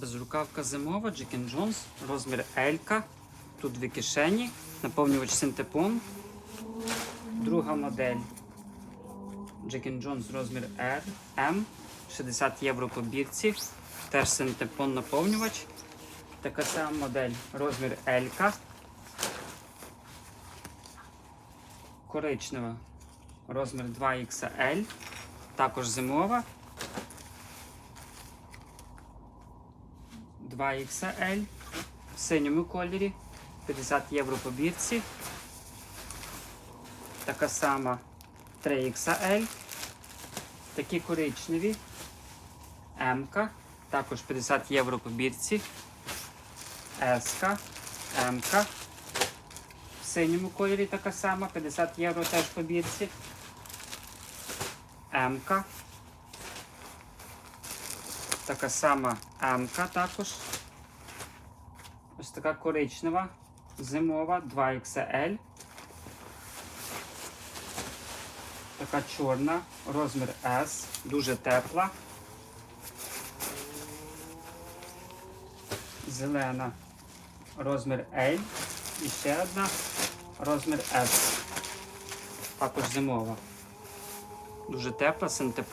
Безрукавка зимова, Jack Jones, розмір L. Тут дві кишені, наповнювач синтепон. Друга модель Jack Jones розмір R, M, 60 євро по бірці. Теж синтепон наповнювач. Така сама модель розмір L. Коричнева розмір 2XL. Також зимова. 2XL в синьому кольорі, 50 євро по бірці. Така сама 3XL. Такі коричневі. М, також 50 євро по бірці. С, М. В синьому кольорі така сама, 50 євро теж по бірці. М. Така сама М-ка також. Ось така коричнева, зимова, 2XL. Така чорна, розмір S, дуже тепла. Зелена, розмір L. І ще одна, розмір S. Також зимова. Дуже тепла, синтепон.